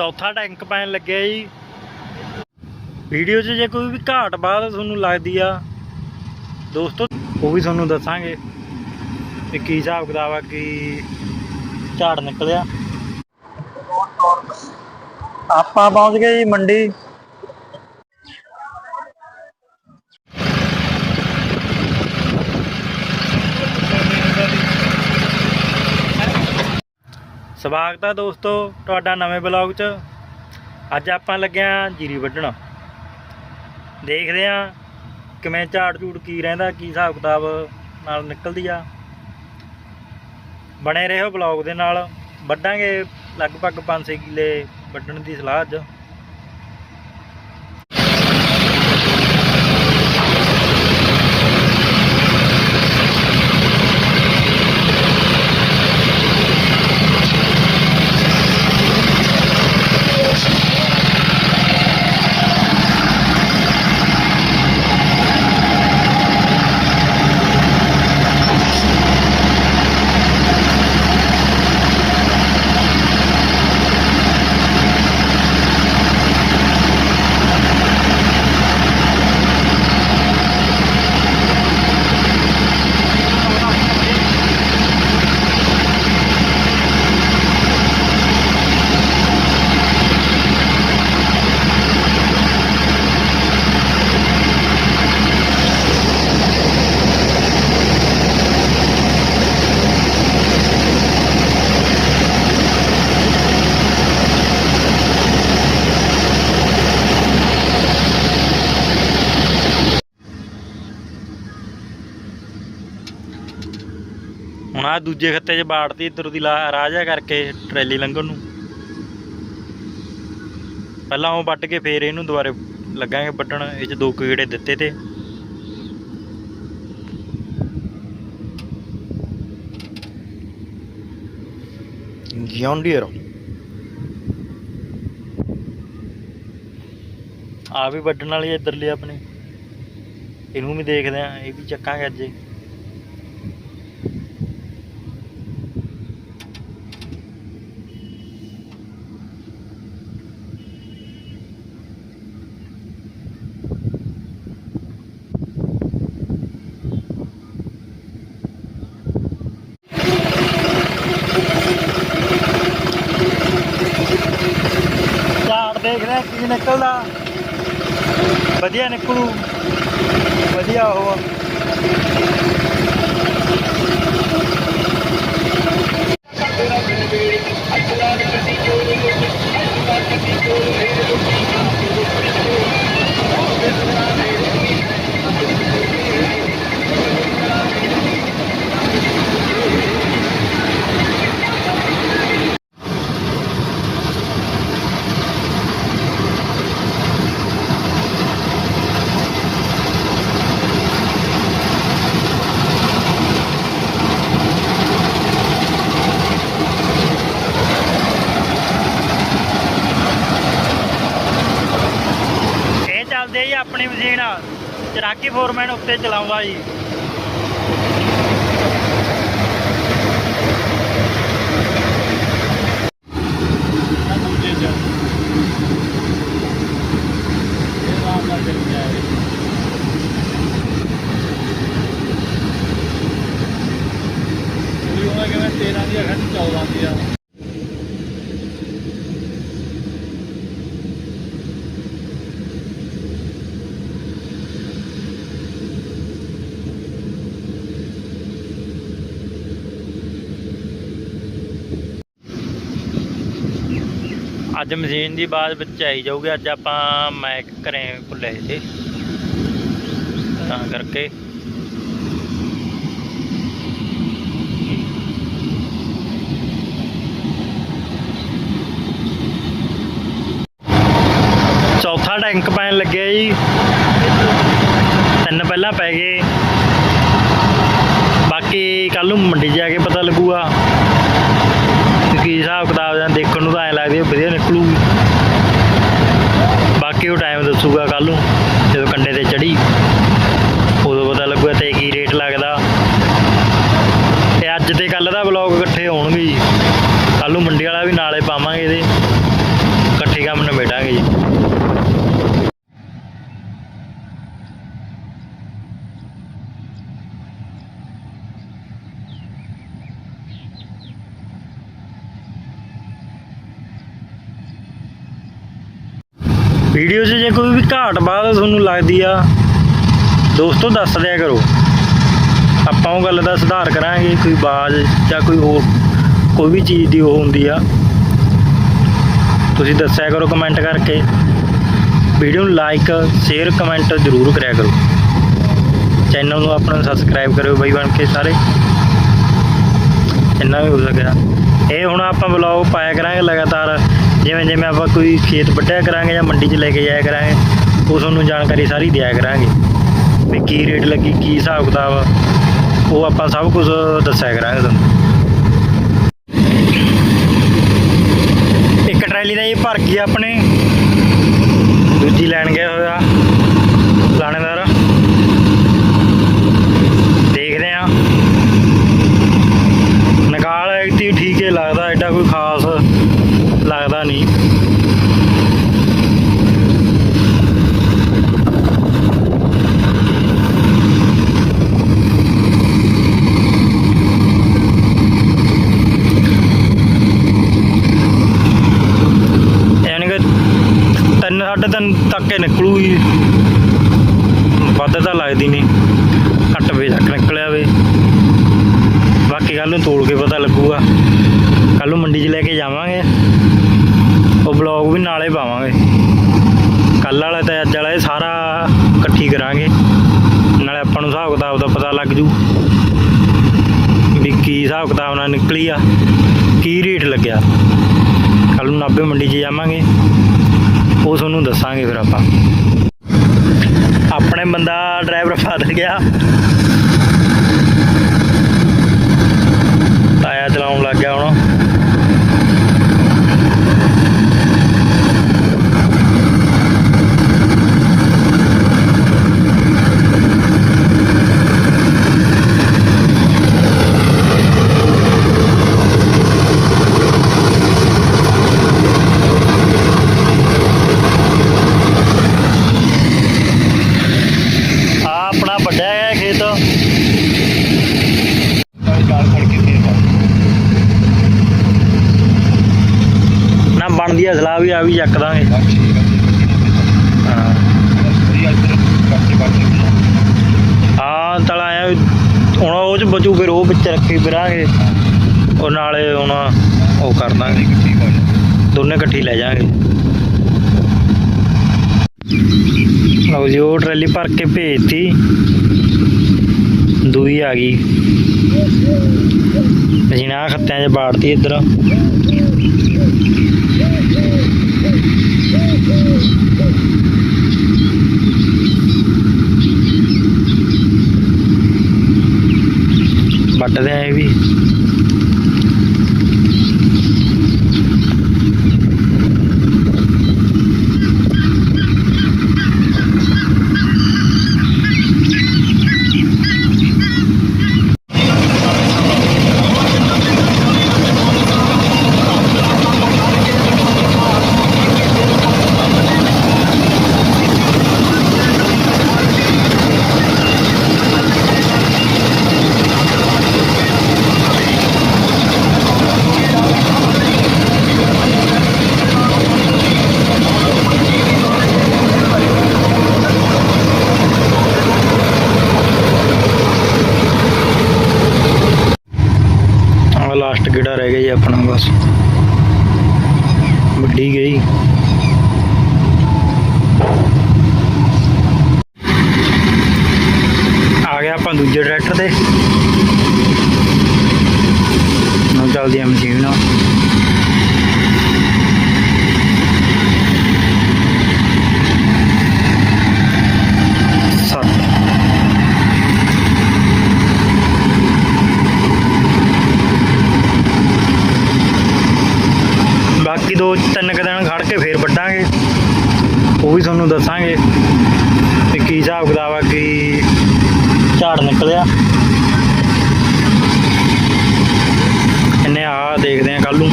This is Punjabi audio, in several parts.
ਚੌਥਾ ਟੈਂਕ ਪੈਣ ਲੱਗਿਆ ਜੀ। ਵੀਡੀਓ 'ਚ ਜੇ ਕੋਈ ਵੀ ਘਾਟ ਬਾਅਦ ਤੁਹਾਨੂੰ ਲੱਗਦੀ ਆ, ਦੋਸਤੋ, ਉਹ ਵੀ ਤੁਹਾਨੂੰ ਦੱਸਾਂਗੇ ਕਿ ਕੀ ਹਿਸਾਬ ਕਿਤਾਬ ਆ, ਕੀ ਝਾੜ ਨਿਕਲਿਆ। ਆਪਾਂ ਪਹੁੰਚ ਗਏ ਜੀ ਮੰਡੀ। ਸਵਾਗਤ ਹੈ ਦੋਸਤੋ ਤੁਹਾਡਾ ਨਵੇਂ ਬਲੌਗ 'ਚ। ਅੱਜ ਆਪਾਂ ਲੱਗਿਆ ਜੀਰੀ ਵੱਢਣ। ਦੇਖਦੇ ਆਂ ਕਿਵੇਂ ਝਾੜ ਝੂੜ ਕੀ ਰਹਿੰਦਾ, ਕੀ ਹਿਸਾਬ ਕਿਤਾਬ ਨਾਲ ਨਿਕਲਦੀ ਆ। ਬਣੇ ਰਹੋ ਬਲੌਗ ਦੇ ਨਾਲ। ਵੱਢਾਂਗੇ ਲਗਭਗ 5-6 ਕਿੱਲੇ ਵੱਢਣ ਦੀ ਸਲਾਹ ਅੱਜ। ਹੁਣ ਆ ਦੂਜੇ ਖੱਤੇ 'ਚ ਬਾੜਤੀ ਇੱਧਰ ਦੀ ਲਾ- ਰਾਜਾ ਕਰਕੇ ਟਰੈਲੀ ਲੰਘਣ ਨੂੰ। ਪਹਿਲਾਂ ਉਹ ਵੱਟ ਕੇ ਫੇਰ ਇਹਨੂੰ ਦੁਬਾਰੇ ਲੱਗਾਂਗੇ ਵੱਢਣ ਇਹ 'ਚ ਦੋ ਕੀੜੇ ਦਿੱਤੇ ਤੇ। ਜੌਂਡੀਅਰ ਆ ਵੀ ਵੱਢਣ ਵਾਲੀ ਇੱਧਰਲੀ ਆਪਣੀ। ਇਹਨੂੰ ਵੀ ਦੇਖਦੇ ਆ ਇਹ ਵੀ ਚੱਕਾਂਗੇ ਅੱਜ। ਹੀ। ਝਾੜ ਕੀ ਨਿਕਲਦਾ ਵਧੀਆ ਨਿਕਲੂ ਵਧੀਆ ਉਹ ਆ। ਇਹ ਚੱਲਦੇ ਜੀ ਆਪਣੀ ਮਸ਼ੀਨ ਚਰਾਕੀ ਉੱਤੇ ਚਲਾਉਂਦਾ ਜੀ ਤੇਰਾਂ ਦੀ ਅਖੰਡ 14 ਦੀ ਆ ਅੱਜ ਮਸ਼ੀਨ ਦੀ ਬਾਅਦ ਵਿੱਚ ਆਈ ਜਾਊਗੀ, ਅੱਜ ਆਪਾਂ ਮੈਕ ਘਰੇ ਭੁੱਲੇ ਸੀ। ਤਾਂ ਕਰਕੇ। ਚੌਥਾ ਟੈਂਕ ਪੈਣ ਲੱਗਿਆ ਜੀ। ਤਿੰਨ ਪਹਿਲਾਂ ਪੈ ਗਏ। ਬਾਕੀ ਕੱਲ ਨੂੰ ਮੰਡੀ ਜਾ ਕੇ ਪਤਾ ਲੱਗੂਗਾ। ਕੀ ਹਿਸਾਬ ਕਿਤਾਬ ਜਾਂ ਦੇਖਣ ਨੂੰ ਤਾਂ ਐ ਲੱਗਦੀ ਵਧੀਆ ਨਿਕਲੂਗੀ ਬਾਕੀ ਉਹ ਟਾਈਮ ਦੱਸੂਗਾ ਕੱਲ ਨੂੰ, ਜਦੋਂ ਕੰਡੇ ਤੇ ਚੜੀ ਉਦੋਂ ਪਤਾ ਲੱਗੂਗਾ ਤੇ ਕੀ ਰੇਟ ਲੱਗਦਾ। ਤੇ ਅੱਜ ਤੇ ਕੱਲ ਦਾ ਵਲੌਗ ਇਕੱਠੇ ਹੋਣਗੇ ਜੀ। ਕੱਲ ਨੂੰ ਮੰਡੀ ਵਾਲਾ ਵੀ ਨਾਲੇ ਪਾਵਾਂਗੇ ਇਹਦੇ। ਵੀਡੀਓ 'ਚ ਜੇ ਕੋਈ ਵੀ ਘਾਟ ਬਾਤ ਤੁਹਾਨੂੰ ਲੱਗਦੀ ਆ, ਦੋਸਤੋ ਦੱਸ ਦਿਆ ਕਰੋ। ਆਪਾਂ ਉਹ ਗੱਲ ਦਾ ਸੁਧਾਰ ਕਰਾਂਗੇ, ਕੋਈ ਬਾਜ਼ ਜਾਂ ਕੋਈ ਹੋਰ, ਕੋਈ ਵੀ ਚੀਜ਼ ਦੀ ਉਹ ਹੁੰਦੀ ਆ। ਤੁਸੀਂ ਦੱਸਿਆ ਕਰੋ ਕਮੈਂਟ ਕਰਕੇ। ਵੀਡੀਓ ਨੂੰ ਲਾਈਕ ਸ਼ੇਅਰ ਕਮੈਂਟ ਜ਼ਰੂਰ ਕਰਿਆ ਕਰੋ। ਚੈਨਲ ਨੂੰ ਆਪਣਾ ਸਬਸਕ੍ਰਾਈਬ ਕਰਿਓ ਬਈ ਬਣ ਕੇ ਸਾਰੇ। ਜਿੰਨਾ ਵੀ ਹੋ ਸਕਿਆ। ਇਹ ਹੁਣ ਆਪਾਂ ਵਲੌਗ ਪਾਇਆ ਕਰਾਂਗੇ ਲਗਾਤਾਰ। ਜਿਵੇਂ ਜਿਵੇਂ ਆਪਾਂ ਕੋਈ ਖੇਤ ਵੱਢਿਆ ਕਰਾਂਗੇ ਜਾਂ ਮੰਡੀ 'ਚ ਲੈ ਕੇ ਜਾਇਆ ਕਰਾਂਗੇ ਉਹ ਤੁਹਾਨੂੰ ਜਾਣਕਾਰੀ ਸਾਰੀ ਦਿਆ ਕਰਾਂਗੇ। ਵੀ ਕੀ ਰੇਟ ਲੱਗੀ, ਕੀ ਹਿਸਾਬ ਕਿਤਾਬ ਉਹ ਆਪਾਂ ਸਭ ਕੁਝ ਦੱਸਿਆ ਕਰਾਂਗੇ ਤੁਹਾਨੂੰ। ਇੱਕ ਟਰੈਲੀ ਦਾ ਇਹ ਭਰ ਗਈ ਆਪਣੇ। ਦੂਜੀ ਲੈਣ ਗਿਆ ਹੋਇਆ ਲਾਣੇਦਾਰ। ਦੇਖਦੇ ਆ। ਨਗਾਲ ਐਕਟੀ ਠੀਕ ਹੀ ਲੱਗਦਾ, ਐਡਾ ਕੋਈ ਖਾਸ ਨਹੀਂ। ਤਿੰਨ, ਸਾਢੇ ਤਿੰਨ ਤੱਕ ਹੀ ਨਿਕਲੂਗੀ। ਵੱਧ ਤਾਂ ਲੱਗਦੀ ਨਹੀਂ। ਘੱਟ ਵੇ ਤੱਕ ਨਿਕਲਿਆ ਵੇ। ਬਾਕੀ ਕੱਲ ਨੂੰ ਤੋੜ ਕੇ ਪਤਾ ਲੱਗੂਗਾ। ਕੱਲ ਨੂੰ ਮੰਡੀ 'ਚ ਲੈ ਕੇ ਜਾਵਾਂਗੇ। ਉਹ ਬਲੌਗ ਵੀ ਨਾਲੇ ਪਾਵਾਂਗੇ। ਕੱਲ ਵਾਲਾ ਤੇ ਅੱਜ ਵਾਲਾ ਇਹ ਸਾਰਾ ਇਕੱਠੀ ਕਰਾਂਗੇ। ਨਾਲੇ ਆਪਾਂ ਨੂੰ ਹਿਸਾਬ ਕਿਤਾਬ ਦਾ ਪਤਾ ਲੱਗ ਜੂ ਵੀ ਕੀ ਹਿਸਾਬ ਕਿਤਾਬ ਨਾਲ ਨਿਕਲੀ ਆ, ਕੀ ਰੇਟ ਲੱਗਿਆ। ਕੱਲ ਨੂੰ ਨਾਭੇ ਮੰਡੀ 'ਚ ਜਾਵਾਂਗੇ, ਉਹ ਤੁਹਾਨੂੰ ਦੱਸਾਂਗੇ ਫਿਰ ਆਪਾਂ। ਆਪਣੇ ਬੰਦਾ ਡਰਾਈਵਰ ਫਸ ਗਿਆ। ਤਾਇਆ ਚਲਾਉਣ ਲੱਗ ਗਿਆ ਹੁਣ ਆ ਆਪਣਾ ਵੱਡਾ ਹੈ ਖੇਤ ਚਾਰ ਫੜ ਕੇ ਫੇਰ ਪਾ ਨਾ ਸਲਾਹ ਵੀ ਆ ਵੀ ਚੱਕ ਦਾਂਗੇ। ਹਾਂ ਤਲਾ ਆਇਆ ਹੁਣ ਉਹ ਚ ਬਚੂ ਫਿਰ ਉਹ ਵਿੱਚ ਰੱਖੀ ਫਿਰਾਂਗੇ। ਉਹ ਨਾਲੇ ਹੁਣ ਉਹ ਕਰ ਦਾਂਗੇ। ਦੋਨੇ ਇਕੱਠੀ ਲੈ ਜਾਾਂਗੇ। ਲਓ ਜੀ ਉਹ ਟਰਾਲੀ ਭਰ ਕੇ ਭੇਜਤੀ। ਦੂਈ ਆ ਗਈ। ਅਸੀਂ ਆ ਖੱਤਿਆਂ 'ਚ ਬਾੜਤੀ ਇੱਧਰ। ਵੱਟਦੇ ਆ ਇਹ ਵੀ। ਆ ਲਾਸਟ ਗੇੜਾ ਰਹਿ ਗਿਆ ਜੀ ਆਪਣਾ, ਬਸ। ਵੱਡੀ ਗਈ। ਆ ਗਿਆ ਆਪਾਂ ਦੂਜੇ ਟਰੈਕਟਰ ਤੇ ਹੁਣ ਚੱਲਦੀ ਆ ਮਸ਼ੀਨ ਨਾਲ ਸੱਤ ਬਾਕੀ ਦੋ ਤਿੰਨ ਕੁ ਦਿਨ ਖੜ ਕੇ ਫੇਰ ਵੱਢਾਂਗੇ। ਉਹ ਵੀ ਤੁਹਾਨੂੰ ਦੱਸਾਂਗੇ ਕਿ ਕੀ ਹਿਸਾਬ ਕਿਤਾਬ ਆ, ਕੀ ਝਾੜ ਨਿਕਲਿਆ। ਇਹਨੇ ਆ ਦੇਖਦੇ ਆ ਕੱਲ ਨੂੰ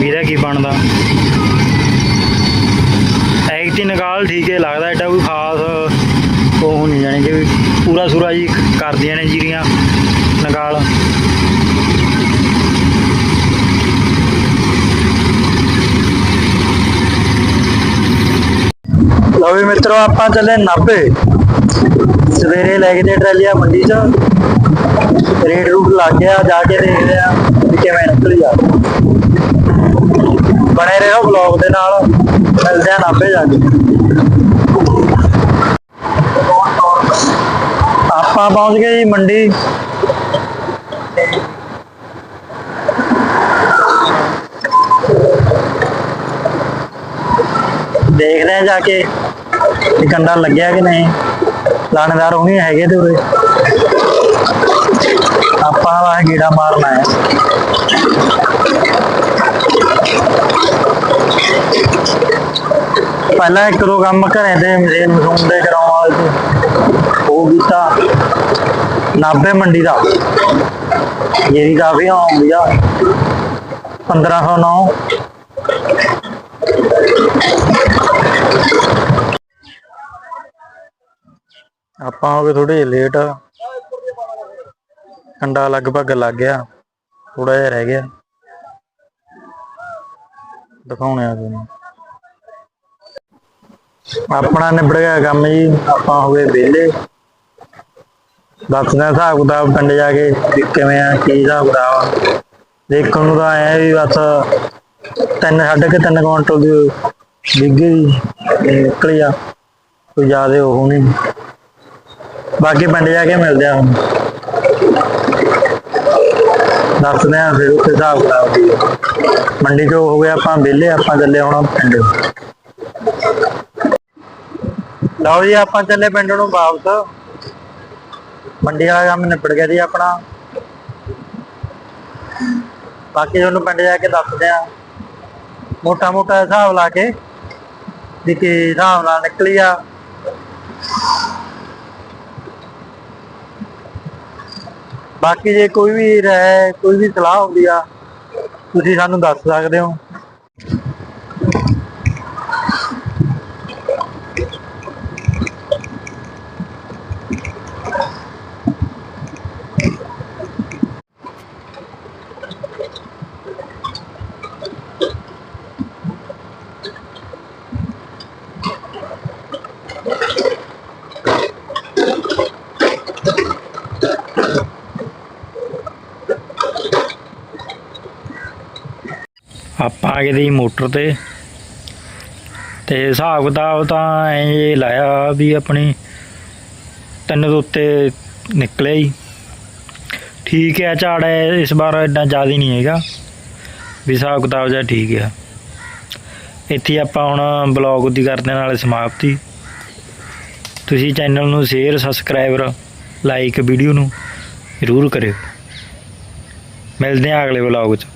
ਵੀ ਕੀ ਬਣਦਾ। ਐਕਟੀ ਨਿਕਾਲ ਠੀਕ ਹੈ ਲੱਗਦਾ ਐਡਾ ਕੋਈ ਖਾਸ ਉਹ ਨਹੀਂ ਜਾਣੀ ਕਿ ਪੂਰਾ ਸੂਰਾ ਜੀ ਕਰਦੀਆਂ ਨੇ ਜੀਰੀਆਂ ਨਿਕਾਲ। ਲਓ ਵੀ ਮਿੱਤਰੋ, ਆਪਾਂ ਚੱਲੇ ਨਾਭੇ। ਸਵੇਰੇ ਲੈ ਕੇ ਤੇ ਟਰਾਲੀਆਂ ਮੰਡੀ 'ਚ। ਰੇਡ ਰੂਟ ਲੱਗ ਗਿਆ, ਜਾ ਕੇ ਦੇਖਦੇ ਆ ਵੀ ਕਿਵੇਂ ਨਿਕਲੀ ਆ। ਬਣੇ ਰਹੋ ਵਲੌਗ ਦੇ ਨਾਲ, ਮਿਲਦੇ ਆ ਨਾਭੇ ਜਾ ਕੇ। ਆਪਾਂ ਪਹੁੰਚ ਗਏ ਜੀ ਮੰਡੀ। ਦੇਖਦੇ ਆ ਜਾ ਕੇ ਵੀ ਕੰਡਾ ਲੱਗਿਆ ਕਿ ਨਹੀਂ। ਲਾਣੇਦਾਰ ਉਹਨੀ ਹੈਗੇ ਤੇ ਉਰੇ। ਆਪਾਂ ਵਾ ਗੀੜਾ ਮਾਰਨਾ ਹੈ ਪਹਿਲਾਂ ਇੱਕ ਦੋ ਕੰਮ ਘਰੇ ਦੇ ਮਸ਼ੀਨ ਮਸ਼ੂਨ ਦੇ ਕਰਾਉਣ ਵਾਲੇ ਸੀ। ਉਹ ਕੀਤਾ ਨਾਭੇ ਮੰਡੀ ਦਾ। ਜਿਹੜੀ ਕਾਫੀ ਆਉਂਦੀ ਆ। 1509 ਆਪਾਂ ਹੋ ਗਏ ਥੋੜੇ ਲੇਟ ਕੰਡਾ ਲਗਭਗ ਲੱਗ ਗਿਆ। ਥੋੜਾ ਜਿਹਾ ਰਹਿ ਗਿਆ। ਦਿਖਾਉਣੇ ਆ ਤੁਹਾਨੂੰ। ਆਪਣਾ ਨਿਬੜ ਗਿਆ ਕੰਮ ਜੀ। ਆਪਾਂ ਹੋ ਗਏ ਵਿਹਲੇ। ਦੱਸਦੇ ਹਿਸਾਬ ਕਿਤਾਬ ਪਿੰਡ ਜਾ ਕੇ ਕਿਵੇਂ ਆ, ਕੀ ਹਿਸਾਬ ਕਿਤਾਬ ਆ। ਦੇਖਣ ਨੂੰ ਤਾਂ ਆਇਆ ਵੀ ਬਸ ਤਿੰਨ, ਸਾਢੇ ਕੇ ਤਿੰਨ ਕੁਇੰਟਲ ਦੀ ਡਿੱਗੀ ਦੀ ਨਿਕਲੀ ਆ, ਕੋਈ ਜ਼ਿਆਦਾ ਉਹ ਨਹੀਂ। ਬਾਕੀ ਪਿੰਡ ਜਾ ਕੇ ਮਿਲਦੇ ਆ ਹੁਣ। ਦੱਸਦੇ ਆ ਫਿਰ ਉਸ ਹਿਸਾਬ ਕਿਤਾਬ ਦੀ ਮੰਡੀ ਚੋਂ ਹੋ ਗਿਆ, ਆਪਾਂ ਵਿਹਲੇ ਆਪਾਂ ਚੱਲੇ ਹੁਣ ਪਿੰਡ। ਲਓ ਜੀ, ਆਪਾਂ ਚੱਲੇ ਪਿੰਡ ਨੂੰ ਵਾਪਸ। ਮੰਡੀ ਵਾਲਾ ਕੰਮ ਨਿਪਟ ਗਿਆ ਜੀ ਆਪਣਾ। ਬਾਕੀ ਤੁਹਾਨੂੰ ਪਿੰਡ ਜਾ ਕੇ ਦੱਸਦੇ ਆ। ਮੋਟਾ ਮੋਟਾ ਹਿਸਾਬ ਲਾ ਕੇ। ਵੀ ਕੀ ਹਿਸਾਬ ਨਾਲ ਨਿਕਲੀ ਆ। ਬਾਕੀ ਜੇ ਕੋਈ ਵੀ ਰਹਿ, ਕੋਈ ਵੀ ਸਲਾਹ ਹੁੰਦੀ ਆ, ਤੁਸੀਂ ਸਾਨੂੰ ਦੱਸ ਸਕਦੇ ਹੋ ਆਪਾਂ ਆ ਗਏ ਦੀ ਮੋਟਰ ਤੇ। ਤੇ ਹਿਸਾਬ ਕਿਤਾਬ ਤਾਂ ਐਂ ਲਾਇਆ ਵੀ ਆਪਣੀ ਤਿੰਨ ਦੇ ਉੱਤੇ ਨਿਕਲਿਆ ਹੀ। ਠੀਕ ਹੈ ਝਾੜ ਹੈ, ਇਸ ਵਾਰ ਇੰਨਾ ਜ਼ਿਆਦਾ ਨਹੀਂ ਹੈਗਾ। ਵੀ ਹਿਸਾਬ ਕਿਤਾਬ ਜਿਹਾ ਠੀਕ ਹੈ ਇੱਥੇ ਆਪਾਂ ਹੁਣ ਬਲੌਗ ਦੀ ਕਰਦੇ ਨਾਲ ਸਮਾਪਤੀ। ਤੁਸੀਂ ਚੈਨਲ ਨੂੰ ਸ਼ੇਅਰ ਸਬਸਕ੍ਰਾਈਬਰ ਲਾਈਕ ਵੀਡੀਓ ਨੂੰ ਜ਼ਰੂਰ ਕਰਿਓ। ਮਿਲਦੇ ਹਾਂ ਅਗਲੇ ਬਲੌਗ 'ਚ।